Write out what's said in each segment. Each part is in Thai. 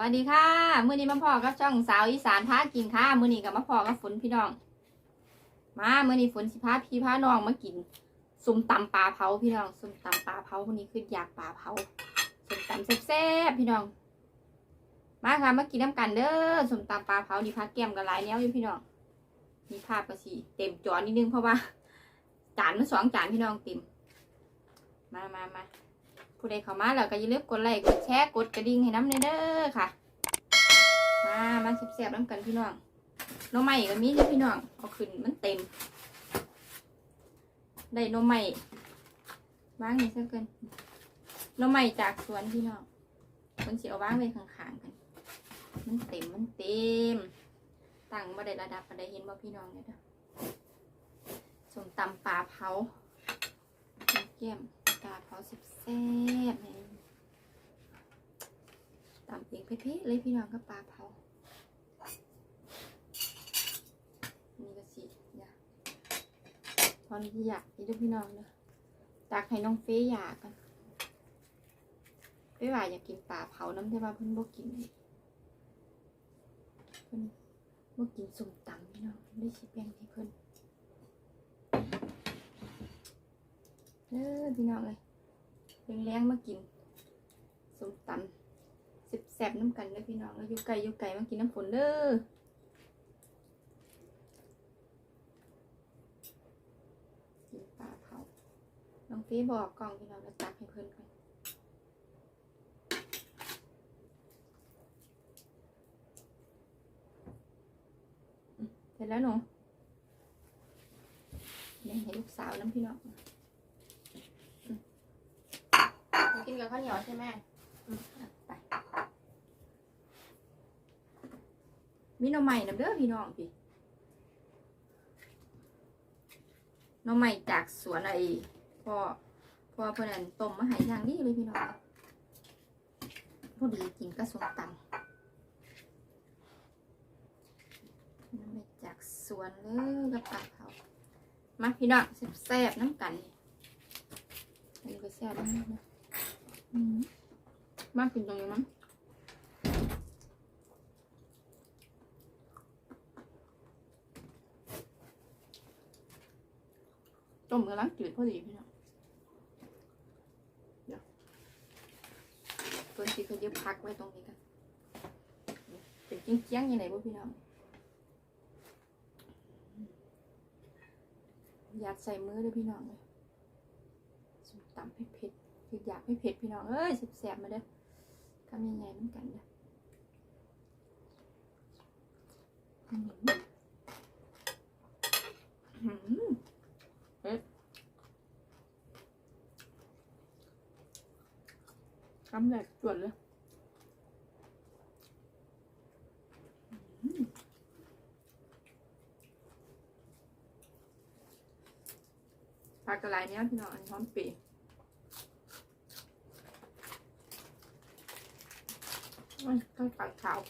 วัสดีค่ะมื้อนี้มาพอกับช่องสาวอีสานพากินค่ะมื้อนี้ก็มาพอกับฝนพี่น้อง มามื้อนี้ฝนสิพาพี่พาน้องมากินส้มตำปลาเผาพี่น้องส้มตำปลาเผาวันนี้คืออยากปลาเผาส้มตำแซ่บๆพี่น้อง มาค่ะมากินน้ำกันเด้อส้มตำปลาเผานี่พักแก้มกันหลายแนวอยู่พี่น้องมีภาพก็สิเต็มจอนิดนึงเพราะว่าจานมันสองจานพี่น้องเต็มมามามา ผู้ใดเข้ามาแล้วก็อย่าลืมกดไลค์กดแชร์กดกระดิ่งให้น้ำเด้อค่ะ มามาแซ่บๆน้ำกันพี่น้องน้องใหม่ก็มีเด้อพี่น้องเอาขึ้นมันเต็ม ได้น้องใหม่วางนี่ซะเกินน้องใหม่จากสวนพี่น้องมันสิเอาวางไว้ข้างๆกัน มันเต็มมันเต็มตั้งมาได้ระดับมาได้เห็นบ่าพี่น้องเนี่ยเด้อสมตำปลาเผาแก้ม ปลาเผาสิบแซ่บเลยตำเองเผ็ดๆเลยพี่น้องก็ปลาเผานี่ก็สิอยากตอนที่อยากนี่ด้วยพี่น้องเนอะตักให้น้องเฟยอยากกันเฟยว่าอยากกินปลาเผาน้ำแต่ว่าเพิ่นบ่กินเพิ่นบ่กินส้มตำพี่น้องได้สิแบ่งให้เพิ่น เด้อพี่น้องเลยแรงๆมากินสมตำแซ่บๆน้ำกันเด้อพี่น้องแล้วอยู่ไก่อยู่ไก่มากินน้ำฝนเด้อกินปลาเผาน้องฟีบอกกล่องพี่น้องแล้วตักให้เพื่อนก่อนอืมเสร็จแล้วหนูแบ่งให้ลูกสาวน้ำพี่น้อง กินกับข้าวเหนียวใช่ไหมไปมีหน่อใหม่น้ำเด้อพี่น้องพี่หน่อใหม่จากสวนไอ้พ่อพ่อเพื่อนนต้มมาใหายอย่างนี้เลยพี่น้องพอดีกินกับส้มตำหน่อใหม่จากสวนเลยกับปลาเผามาพี่น้องแซ่บๆน้ำกันนี่อันนี้ก็แซ่บมากนะ มมากกินตรงนี้มั้งต้มกำลังจืดพอดีพี่น้องเดี๋ยวตัวที่เขายึดพักไว้ตรงนี้กันเป็นเจี้ยงๆยังไงบ่พี่น้องอยากใส่มือด้วยพี่น้องเลยส้มตำเผ็ดๆ คืออยากให้เผ็ดพี่น้องเอ้ยแสบมาเด้อทำยังไงน้ำกันเด้ออืมอืมเผ็ดคำแรกจวดเลยอืมปลากระไรเนี้ยพี่น้องอันนี้พร้อมปี ต้องตัดขาว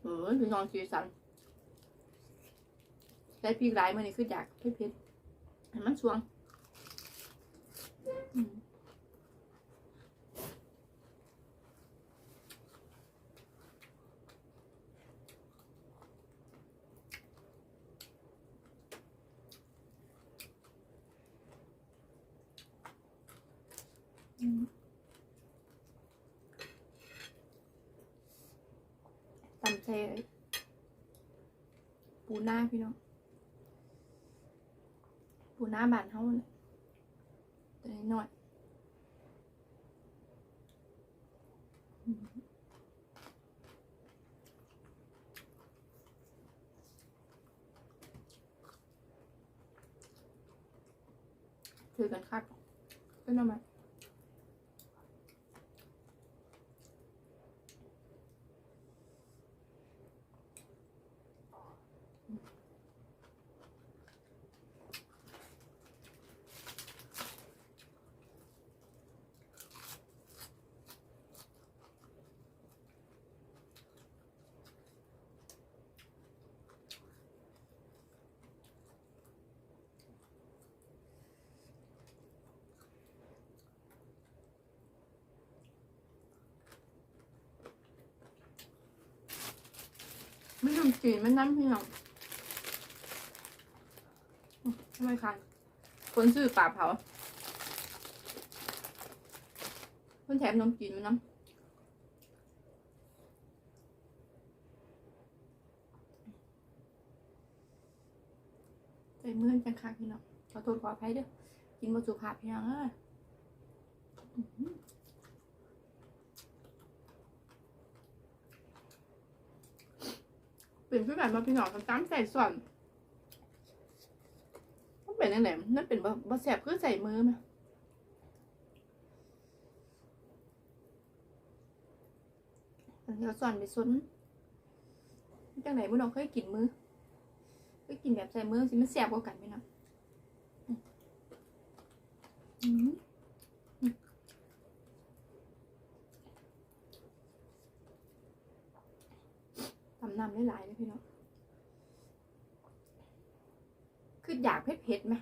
เออพี่น้องสีสันใช้พริกหลายมื่อนี้คืออยากเผ็ดๆให้มันสวง ตำใส่ปูหน้าพี่น้อง ปูหน้าบานเท่าเลยตัวนี้หน่อยอืมถือกันคักเป็นอะไร ต มจีนมันน้ำพี่น้องอืมทำไมคันคนซื้อปลาเผาคนแถมนมจีนมันน้ำใจมือจังค่ะพี่น้องขอโทษขออภัยเด้อกินมาสุภาพพี่น้องเอ้ยอื้อหือ เป็นคือกันมาพี่น้องตามใส่ส่วนมันเป็นยังไงนั่นเป็นบ่บ่แสบคือใส่มือไหมอันนี้เราส่วนไปส่วนจังไหนพี่น้องเคยกินมือเคยกินแบบใส่มือสิมันแสบกว่ากันพี่น้องอืมอืมตำ น้ำได้หลายเลยพี่น้องคืออยากเผ็ดเผ็ดไหม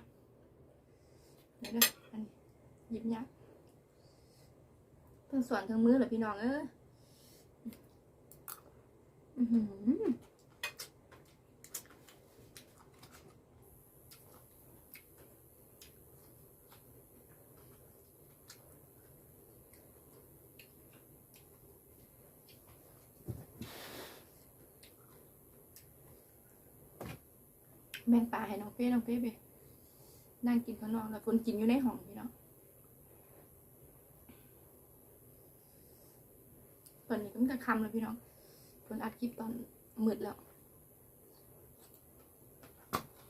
เดี๋ยวนะอันนี้หยิบยักทั้งส่วนทั้งมือเหรอพี่น้องเอออือหือ แบ่งปลาให้น้องเป้น้องเป้ไปนั่งกินข้างนอกแล้วคนกินอยู่ในห้องพี่น้องตอนนี้ก็มันจะคำแล้วพี่น้องคนอัดคลิปตอนมืดแล้ว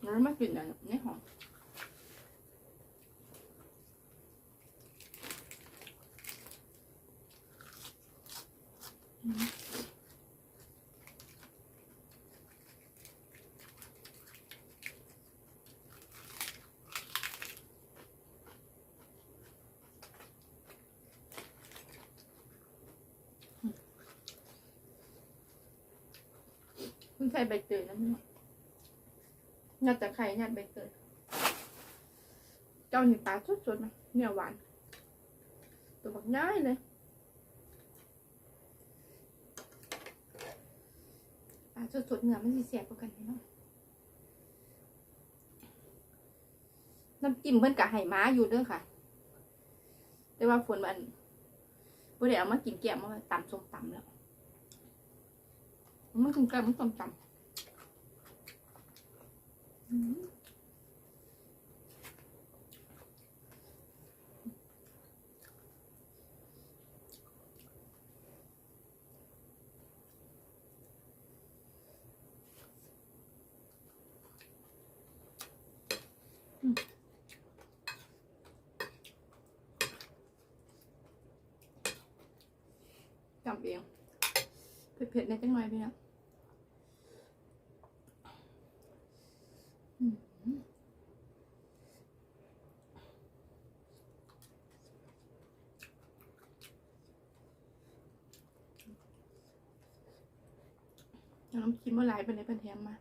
แล้วมากินอะไรในห้อง เพิ่ใส่ใบเตยนะพี่น้องยัดแต่ไข่ยัดใบเตยเจ้าหนี่ปลาสดๆนะเนื้อหวาน ตัวบักง่ายเลยปลาสดๆเนื้อมันสิเสียบกว่ากันพี่น้องน้ำจิ้มเพิ่นกะไห่ม้าอยู่เด้อค่ะ แต่ว่าฝนมันบ่ได้เอามากินแกมมาตำส้มตำแล้ว มันกินแกมมันส้มตำอืมอืมจำเองเผ็ดๆในจังหน่อยพี่นะอืมเอา น้ำจิ้มมาหลายไปในเป็นแถมมา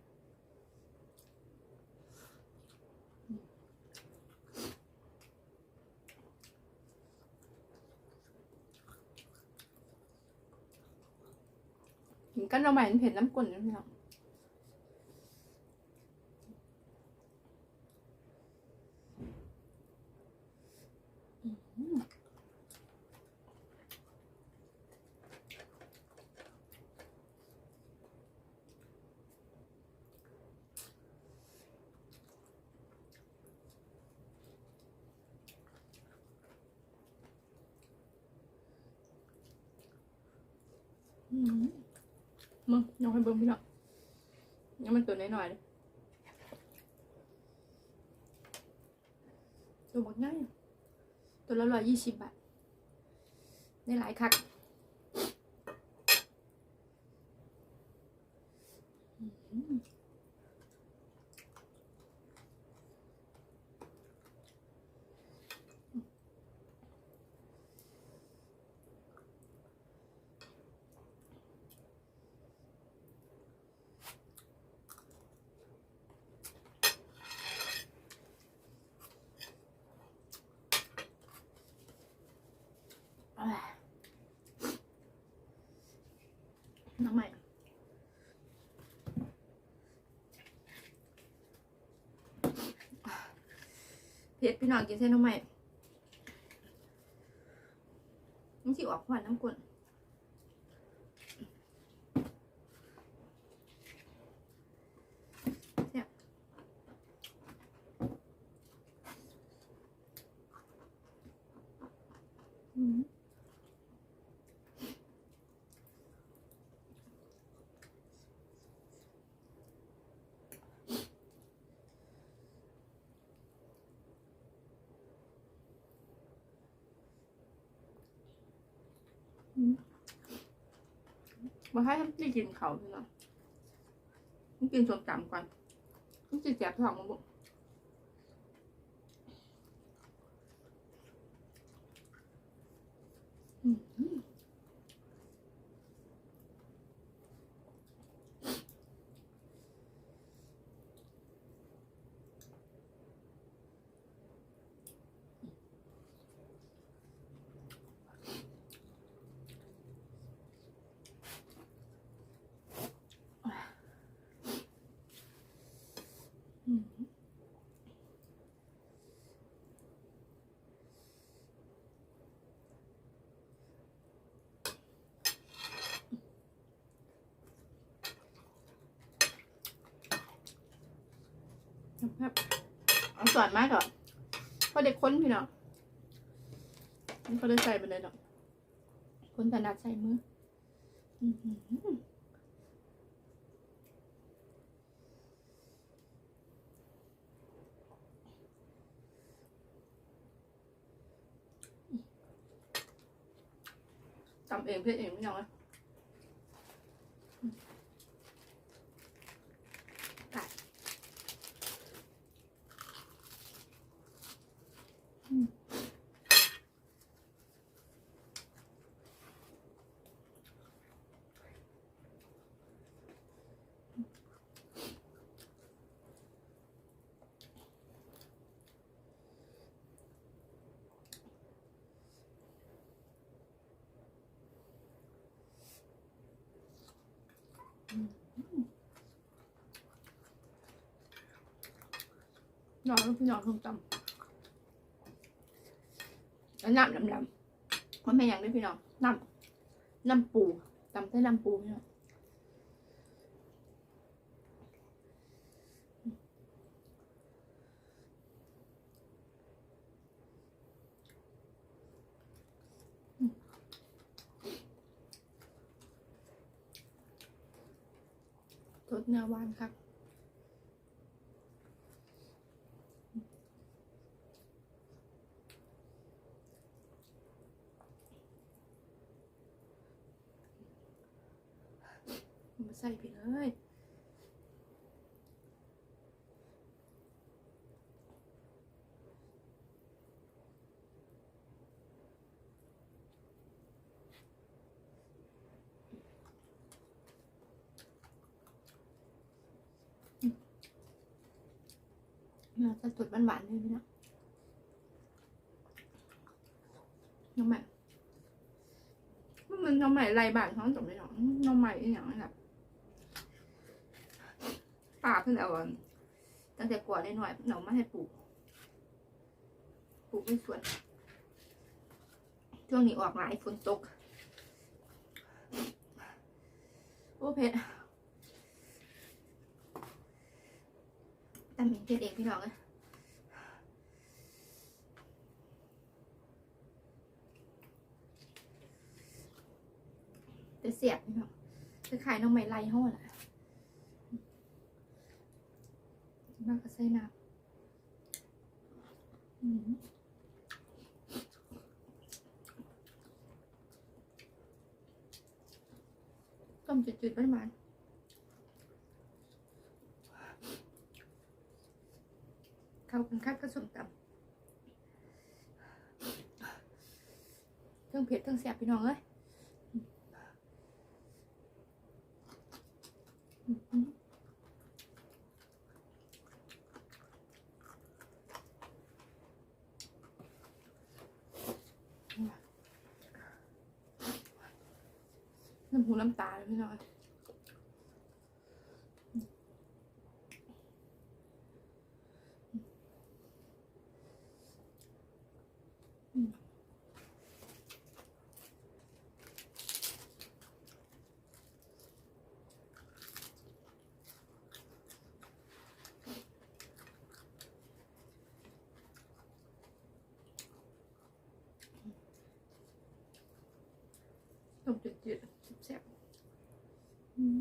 กินกันเราใหม่มันเผ็ดน้ำกลนนะพี่น้อง มึงยังให้เบิ้งพี่น้องยังมันตัวน้อยๆเลยตัวบักง่ายตัวละร้อยยี่สิบบาทในหลายคัก น้องใหม่เผ็ดพี่น้องกินเส้นน้องใหม่นี่สิออกควันน้ำกุ่น มาให้ทำที่กินเขาพี่น้องต้องกินส้มตำก่อนต้องจิแจกท้องมาบุอืมอืม ครับเอาส่วนมากก่อนพอเด็กค้นพี่น้องมันก็เลยใส่ไปเลยเนาะคนถนัดใส่มืออือทำเองเพื่อเองพี่น้องนะ นอนแล้วพี่นอนส้มตำแล้วน้ำดำๆมันเป็นอย่างนี้พี่น้องน้ำน้ำปูตำใส่น้ำปูพี่น้องรสเนื้อหวานครับ มาใส่ไปเลย น่าจะสดหวานๆเลยนะน้องใหม่มันน้องใหม่ไรบ้านเขาจบไม่หรอกน้องใหม่อีกอย่างนั้นแหละป้าเพิ่งเอาตั้งแต่กว่าได้หน่อยหนูมาให้ปลูก ปลูกในสวนช่วงนี้ออกหลายฝนตก โอ้เพชร แต่มีเพชรเองพี่น้องเลยจะเสียบพี่น้องจะขายน้องไม้ไล่ห้อน่ะมากก็ใส่น้ำอืมต้มจืดๆบ้านๆ เข้ากันคัดผสมตำเครื่องเผ็ดเครื่องแสบพี่น้องเอ้ยน้ำหูน้ำตาเลยพี่น้อย ต้มจืดๆแซ่บๆอืม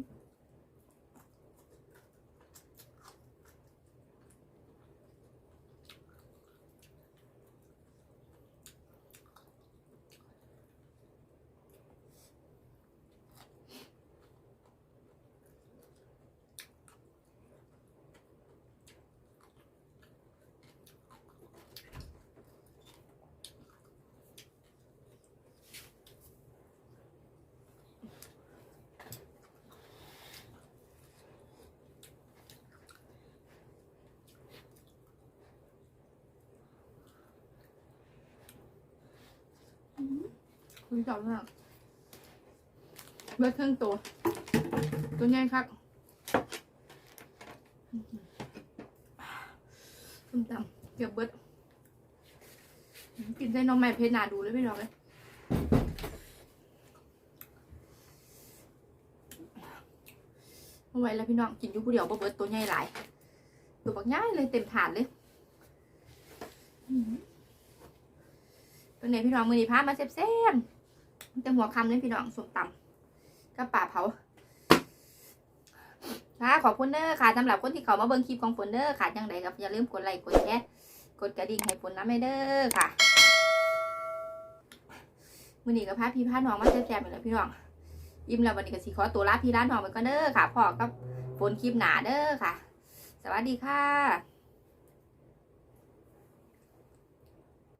คุณจอมมากเบิดเครื่องตัว ตัวใหญ่ครับส้มตำเกือบเบิดกินได้น้องใหม่เพชรนาดูเลยพี่น้องเลยเอาไว้แล้วพี่น้องกินอยู่ผู้เดียวบ่เบิดตัวใหญ่หลาย ตัวบักใหญ่เลยเต็มถาดเลยอื้อหือเป็นไงพี่น้องมือนี้พามาแซ่บๆ แต่หัวคำเลยพี่น้องส้มตำกับป่าเผาค่ะขอบคุณเด้อค่ะสำหรับคนที่เขามาเบิ่งคลิปของฝนเด้อค่ะจังใดก็อย่าลืมกดไลค์กดแชร์กดกระดิ่งให้ฝนน้ำให้เด้อค่ะมื้อนี้ก็พาพี่พาน้องมาแซ่บๆไปแล้วพี่น้องยิ้มแล้ววันนี้ก็สิขอตัวลาพี่ลาน้องไปก่อนเด้อค่ะพ่อกับฝนคลิปหนาเด้อค่ะ สวัสดีค่ะ